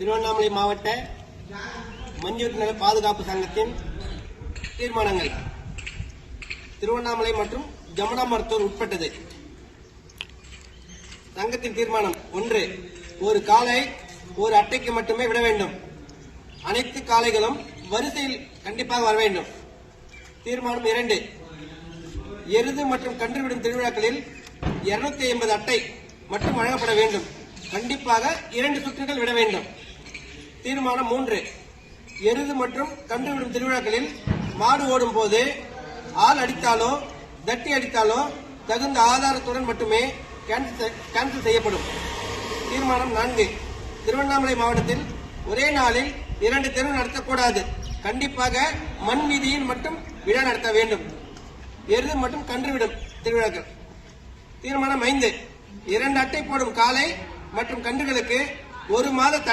திருவண்ணாமலை மாவட்ட மஞ்சூர் நல பாதுகாப்பு சங்கத்தின் தீர்மானங்கள். திருவண்ணாமலை மற்றும் ஜமுனா மருத்துவர் உட்பட்டது. சங்கத்தின் தீர்மானம் ஒன்று ஒரு காலை ஒரு அட்டைக்கு மட்டுமே விட வேண்டும். அனைத்து காளைகளும் வரிசையில் கண்டிப்பாக வர வேண்டும். தீர்மானம் இரண்டு எருது மற்றும் கன்றுவிடும் திருவிழாக்களில் 250 ஐம்பது அட்டை மட்டும் வழங்கப்பட வேண்டும். கண்டிப்பாக இரண்டு சுற்றுகள் விட வேண்டும். தீர்மானம் மூன்று. எருது மற்றும் கன்று விடும் திருவிழாக்களில் மாடு ஓடும் போது ஆள் அடித்தாலோ தட்டி அடித்தாலோ தகுந்த ஆதாரத்துடன் மட்டுமே கேன்சல் கேன்சல் செய்யப்படும். தீர்மானம் நான்கு. திருவண்ணாமலை மாவட்டத்தில் ஒரே நாளில் இரண்டு தெரு நடத்தக்கூடாது. கண்டிப்பாக மண் வீதியில் மட்டும் விழா நடத்த வேண்டும். எருது மற்றும் கன்று விடும் திருவிழாக்கள். தீர்மானம் ஐந்து. இரண்டு அட்டை போடும் காலை மற்றும் கன்றுகளுக்கு ஒரு மாத தடை